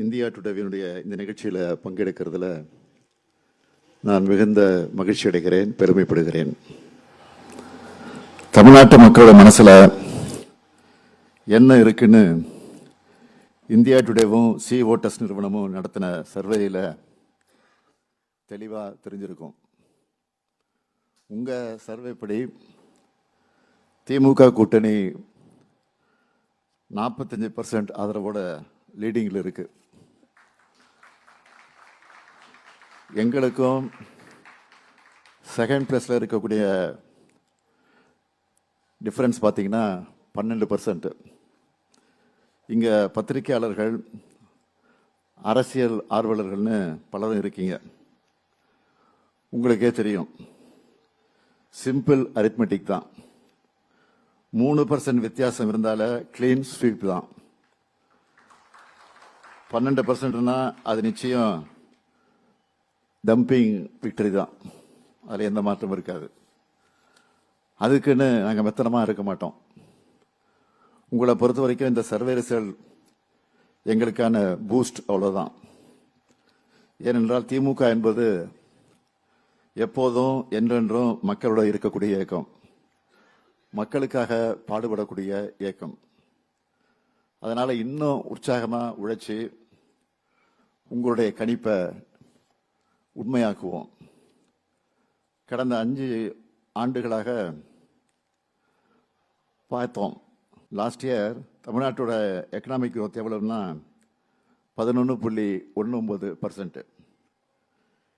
India டுடேவினுடைய இந்த நிகழ்ச்சியில் பங்கெடுக்கிறதுல நான் மிகுந்த மகிழ்ச்சி அடைகிறேன் பெருமைப்படுகிறேன். தமிழ்நாட்டு மக்களோட மனசில் என்ன இருக்குன்னு இந்தியா டுடேவும் சி ஓட்டஸ் நிறுவனமும் நடத்தின சர்வேயில் தெளிவாக தெரிஞ்சிருக்கும். உங்கள் சர்வேப்படி திமுக கூட்டணி நாற்பத்தஞ்சு பர்சன்ட் ஆதரவோட லீடிங்கில் இருக்குது எங்களுக்கும் செகண்ட் ப்ளஸில் இருக்கக்கூடிய டிஃப்ரென்ஸ் பார்த்தீங்கன்னா பன்னெண்டு பர்சன்ட் இங்கே பத்திரிகையாளர்கள் அரசியல் ஆர்வலர்கள்னு பலரும் இருக்கீங்க. உங்களுக்கே தெரியும். சிம்பிள் அரித்மெட்டிக் தான். மூணு பர்சன்ட் வித்தியாசம் இருந்தால கிளீன் ஸ்வீப் தான். பன்னெண்டு பர்சன்ட்னா அது நிச்சயம் டம்பிங் விக்டரி தான். அதில் எந்த மாற்றமும் இருக்காது. அதுக்குன்னு நாங்கள் மெத்தனமாக இருக்க மாட்டோம். உங்களை பொறுத்த வரைக்கும் இந்த சர்வே ரிசல்ட் எங்களுக்கான பூஸ்ட் அவ்வளோதான் ஏனென்றால் திமுக என்பது எப்போதும் என்றென்றும் மக்களோட இருக்கக்கூடிய இயக்கம். மக்களுக்காக பாடுபடக்கூடிய இயக்கம். அதனால் இன்னும் உற்சாகமாக உழைச்சி உங்களுடைய கணிப்பை உண்மையாக்குவோம். கடந்த அஞ்சு ஆண்டுகளாக பார்த்தோம். லாஸ்ட் இயர் தமிழ்நாட்டோட எக்கனாமிக் க்ரோத் எவ்வளவுன்னா பதினொன்று புள்ளி ஒன்று ஒன்பது பர்சன்ட்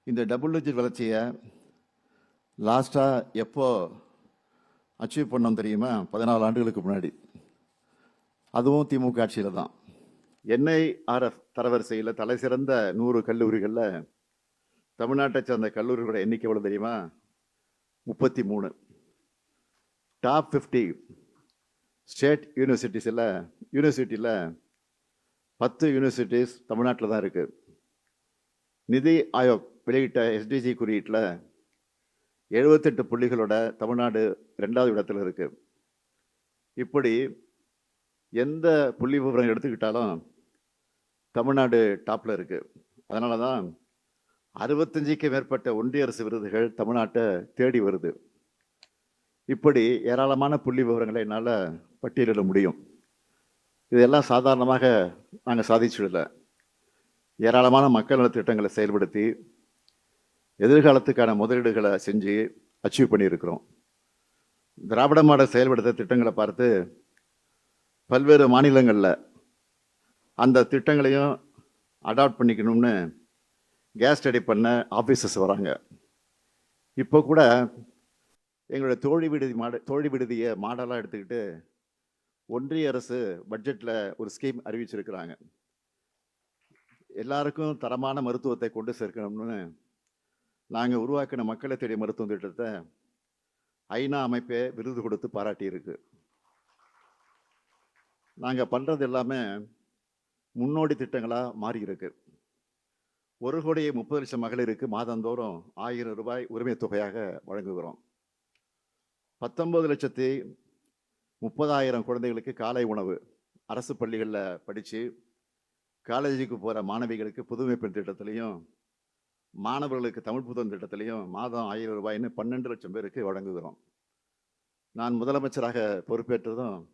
இந்த டபுள் டிஜிட் வளர்ச்சியை லாஸ்ட்டாக எப்போ அச்சீவ் பண்ணோம் தெரியுமா? பதினாலு ஆண்டுகளுக்கு முன்னாடி. அதுவும் திமுக ஆட்சியில் தான். என்ஐஆர்எஃப் தரவரிசையில் தலை சிறந்த நூறு கல்லூரிகளில் தமிழ்நாட்டை சேர்ந்த கல்லூரிகளோட எண்ணிக்கை எவ்வளோ தெரியுமா? முப்பத்தி மூணு. டாப் ஃபிஃப்டி ஸ்டேட் யூனிவர்சிட்டிஸில் யூனிவர்சிட்டியில் பத்து யூனிவர்சிட்டிஸ் தமிழ்நாட்டில் தான் இருக்குது நிதி ஆயோக் வெளியிட்ட எஸ்டிஜி குறியீட்டில் எழுபத்தெட்டு புள்ளிகளோட தமிழ்நாடு ரெண்டாவது இடத்துல இருக்குது இப்படி எந்த புள்ளி விவரம் எடுத்துக்கிட்டாலும் தமிழ்நாடு டாப்பில் இருக்குது அதனால தான் அறுபத்தஞ்சுக்கு மேற்பட்ட ஒன்றிய அரசு விருதுகள் தமிழ்நாட்டை தேடி வருது. இப்படி ஏராளமான புள்ளி விவரங்களை என்னால் பட்டியலிட முடியும். இதெல்லாம் சாதாரணமாக நாங்கள் சாதிச்சிடல. ஏராளமான மக்கள் நலத் திட்டங்களை செயல்படுத்தி எதிர்காலத்துக்கான முதலீடுகளை செஞ்சு அச்சீவ் பண்ணியிருக்கிறோம். திராவிட மாடல் செயல்படுத்த திட்டங்களை பார்த்து பல்வேறு மாநிலங்களில் அந்த திட்டங்களையும் அடாப்ட் பண்ணிக்கணும்னு கேஸ் ஸ்டடி பண்ண ஆஃபீஸர்ஸ் வராங்க. இப்போ கூட எங்களுடைய தோழி விடுதி மாட தோழி விடுதியை மாடலாக எடுத்துக்கிட்டு ஒன்றிய அரசு பட்ஜெட்டில் ஒரு ஸ்கீம் அறிவிச்சிருக்கிறாங்க. எல்லாருக்கும் தரமான மருத்துவத்தை கொண்டு சேர்க்கணும்னு நாங்கள் உருவாக்கின மக்களை தேடிய மருத்துவ திட்டத்தை ஐநா அமைப்பே விருது கொடுத்து பாராட்டியிருக்கு. நாங்கள் பண்ணுறது எல்லாமே முன்னோடி திட்டங்களாக மாறியிருக்கு. ஒரு கோடியே முப்பது லட்சம் மகளிருக்கு மாதந்தோறும் ஆயிரம் ரூபாய் உரிமை தொகையாக வழங்குகிறோம். பத்தொம்பது லட்சத்தி முப்பதாயிரம் குழந்தைகளுக்கு காலை உணவு அரசு பள்ளிகளில் படித்து காலேஜுக்கு போகிற மாணவிகளுக்கு புதுமை பெண் திட்டத்திலையும் மாணவர்களுக்கு தமிழ் புத்தகம் திட்டத்திலையும் மாதம் ஆயிரம் ரூபாய்னு பன்னெண்டு லட்சம் பேருக்கு வழங்குகிறோம். நான் முதலமைச்சராக பொறுப்பேற்றதும்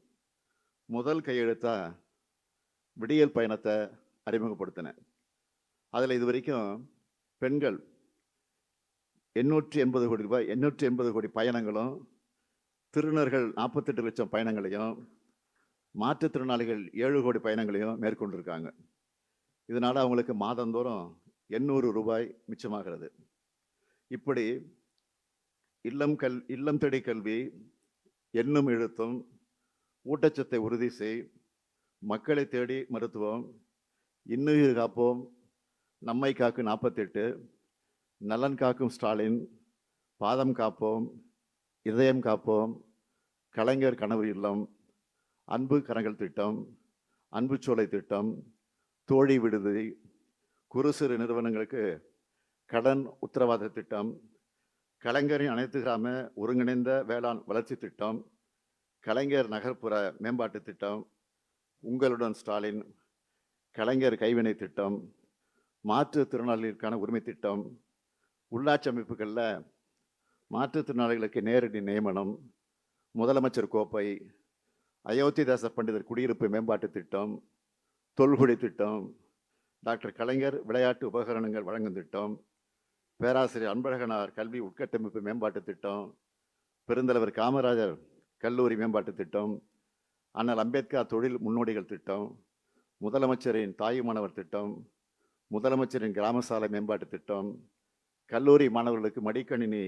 முதல் கையெழுத்தாக விடியல் பயணத்தை அறிமுகப்படுத்தினேன். அதில் இது வரைக்கும் பெண்கள் எண்ணூற்றி எண்பது கோடி ரூபாய் எண்ணூற்றி எண்பது கோடி பயணங்களும் திருநர்கள் நாற்பத்தெட்டு லட்சம் பயணங்களையும் மாற்றுத்திறனாளிகள் ஏழு கோடி பயணங்களையும் மேற்கொண்டிருக்காங்க. இதனால் அவங்களுக்கு மாதந்தோறும் எண்ணூறு ரூபாய் மிச்சமாகிறது. இப்படி இல்லம் கல் இல்லம் தேடி கல்வி எண்ணும் எழுத்தும் ஊட்டச்சத்தை உறுதி செய் மக்களை தேடி மருத்துவம் இன்னுயிர் காப்போம் நம்மை காக்கும் நாற்பத்தெட்டு நலன் காக்கும் ஸ்டாலின் பாதம் காப்போம் இதயம் காப்போம் கலைஞர் கனவு இல்லம் அன்பு கரங்கள் திட்டம் அன்பு சோலை திட்டம் தோழி விடுதி குறு சிறு நிறுவனங்களுக்கு கடன் உத்தரவாத திட்டம் கலைஞரின் அனைத்து கிராம ஒருங்கிணைந்த வேளாண் வளர்ச்சி திட்டம் கலைஞர் நகர்ப்புற மேம்பாட்டு திட்டம் உங்களுடன் ஸ்டாலின் கலைஞர் கைவினை திட்டம் மாற்றுத்திறனாளிகளுக்கான உரிமை திட்டம் உள்ளாட்சி அமைப்புகளில் மாற்றுத்திறனாளிகளுக்கு நேரடி நியமனம் முதலமைச்சர் கோப்பை அயோத்திதாச பண்டிதர் குடியிருப்பு மேம்பாட்டு திட்டம் தொல்குடி திட்டம் டாக்டர் கலைஞர் விளையாட்டு உபகரணங்கள் வழங்கும் திட்டம் பேராசிரியர் அன்பழகனார் கல்வி உட்கட்டமைப்பு மேம்பாட்டு திட்டம் பெருந்தலைவர் காமராஜர் கல்லூரி மேம்பாட்டு திட்டம் அண்ணல் அம்பேத்கர் தொழில் முன்னோடிகள் திட்டம் முதலமைச்சரின் தாயுமானவர் திட்டம் முதலமைச்சரின் கிராம சாலை மேம்பாட்டு திட்டம் கல்லூரி மாணவர்களுக்கு மடிக்கணினி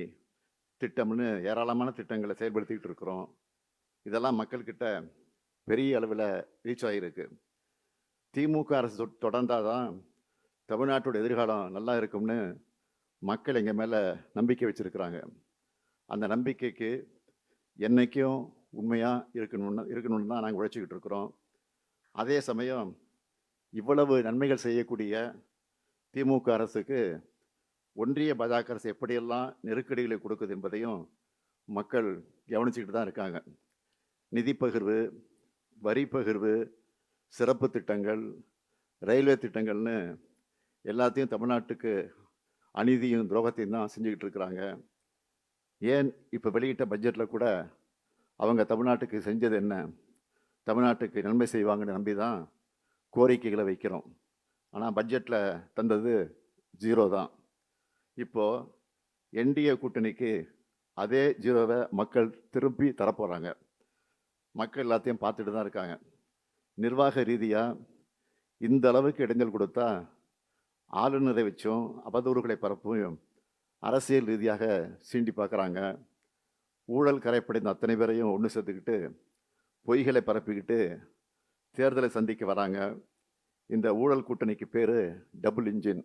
திட்டம்னு ஏராளமான திட்டங்களை செயல்படுத்திக்கிட்டு இருக்கிறோம். இதெல்லாம் மக்கள்கிட்ட பெரிய அளவில் ரீச் ஆகியிருக்கு திமுக அரசு தொடர்ந்தால் தொடர்ந்தாதான் தமிழ்நாட்டோட எதிர்காலம் நல்லா இருக்கும்னு மக்கள் எங்கள் மேலே நம்பிக்கை வச்சுருக்கிறாங்க. அந்த நம்பிக்கைக்கு என்னைக்கும் உண்மையாக இருக்கணும்னு இருக்கணும்னு தான் நாங்கள் உழைச்சிக்கிட்டு இருக்கிறோம். அதே சமயம் இவ்வளவு நன்மைகள் செய்யக்கூடிய திமுக அரசுக்கு ஒன்றிய பாஜக அரசு எப்படியெல்லாம் நெருக்கடிகளை கொடுக்குது என்பதையும் மக்கள் கவனிச்சுக்கிட்டு தான் இருக்காங்க. நிதி பகிர்வு வரி பகிர்வு சிறப்பு திட்டங்கள் ரயில்வே திட்டங்கள்னு எல்லாத்தையும் தமிழ்நாட்டுக்கு அநீதியும் துரோகத்தையும் தான் செஞ்சுக்கிட்டு இருக்கிறாங்க. ஏன் இப்போ வெளியிட்ட பட்ஜெட்டில் கூட அவங்க தமிழ்நாட்டுக்கு செஞ்சது என்ன? தமிழ்நாட்டுக்கு நன்மை செய்வாங்கன்னு நம்பி தான் கோரிக்கைகளை வைக்கிறோம். ஆனால் பட்ஜெட்டில் தந்தது ஜீரோ தான். இப்போது என்டிஏ கூட்டணிக்கு அதே ஜீரோவை மக்கள் திருப்பி தரப்போகிறாங்க மக்கள் எல்லாத்தையும் பார்த்துட்டு தான் இருக்காங்க. நிர்வாக ரீதியாக இந்த அளவுக்கு இடைஞ்சல் கொடுத்தா ஆளுநரை வச்சும் அவதூறுகளை பரப்பும் அரசியல் ரீதியாக சீண்டி பார்க்குறாங்க. ஊழல் கரைப்படைந்த அத்தனை பேரையும் ஒன்று சேர்த்துக்கிட்டு பொய்களை பரப்பிக்கிட்டு தேர்தலை சந்திக்க வராங்க. இந்த ஊழல் கூட்டணிக்கு பேர் டபுள் இன்ஜின்.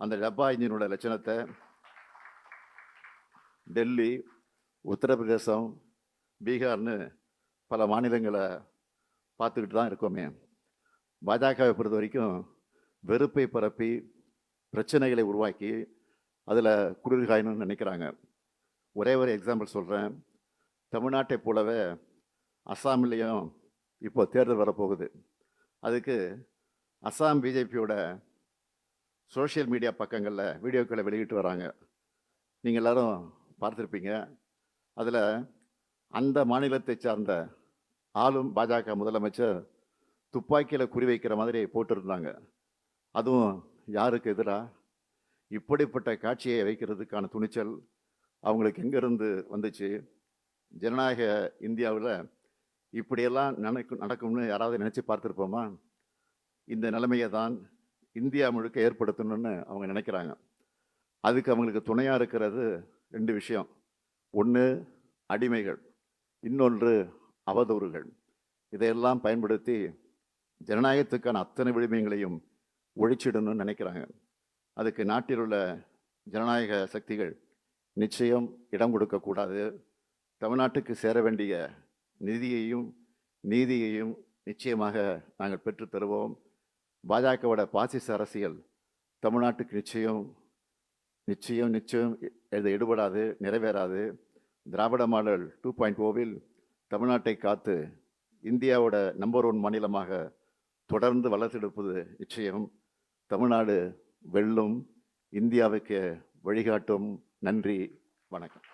அந்த டப்பா இன்ஜினோட லட்சணத்தை டெல்லி உத்தரப்பிரதேசம் பீகார்னு பல மாநிலங்களை பார்த்துக்கிட்டு தான் இருக்கோமே. பாஜகவை பொறுத்த வரைக்கும் வெறுப்பை பரப்பி பிரச்சனைகளை உருவாக்கி அதில் குளிர்காயணும்னு நினைக்கிறாங்க. ஒரே ஒரு எக்ஸாம்பிள் சொல்கிறேன் தமிழ்நாட்டை போலவே அஸ்ஸாம்லேயும் இப்போ தேர்தல் வரப்போகுது. அதுக்கு அஸ்ஸாம் பிஜேபியோட சோஷியல் மீடியா பக்கங்களில் வீடியோக்களை வெளியிட்டு வராங்க. நீங்கள் எல்லோரும் பார்த்துருப்பீங்க. அதில் அந்த மாநிலத்தை சார்ந்த ஆளும் பாஜக முதலமைச்சர் துப்பாக்கியில் குறிவைக்கிற மாதிரி போட்டிருந்தாங்க. அதுவும் யாருக்கு எதிராக இப்படிப்பட்ட காட்சியை வைக்கிறதுக்கான துணிச்சல் அவங்களுக்கு எங்கேருந்து வந்துச்சு? ஜனநாயக இந்தியாவில் இப்படியெல்லாம் நடக்கும் நடக்கும்னு யாராவது நினச்சி பார்த்துருப்போமா? இந்த நிலைமையை தான் இந்தியா முழுக்க ஏற்படுத்தணும்னு அவங்க நினைக்கிறாங்க. அதுக்கு அவங்களுக்கு துணையாக இருக்கிறது ரெண்டு விஷயம். ஒன்று அடிமைகள். இன்னொன்று அவதூறுகள். இதையெல்லாம் பயன்படுத்தி ஜனநாயகத்துக்கான அத்தனை விடுமைகளையும் ஒழிச்சிடணும்னு நினைக்கிறாங்க. அதுக்கு நாட்டில் உள்ள ஜனநாயக சக்திகள் நிச்சயம் இடம் கொடுக்கக்கூடாது. தமிழ்நாட்டுக்கு சேர வேண்டிய நிதியையும் நீதியையும் நிச்சயமாக நாங்கள் பெற்றுத்தருவோம் பாஜகவோட பாசிச அரசியல் தமிழ்நாட்டுக்கு நிச்சயம் நிச்சயம் நிச்சயம் இது எடுபடாது நிறைவேறாது. திராவிட மாடல் டூ பாயிண்ட் ஓவில் தமிழ்நாட்டை காத்து இந்தியாவோட நம்பர் ஒன் மாநிலமாக தொடர்ந்து வளர்த்தெடுப்பது நிச்சயம். தமிழ்நாடு வெல்லும் இந்தியாவுக்கு வழிகாட்டும். நன்றி வணக்கம்.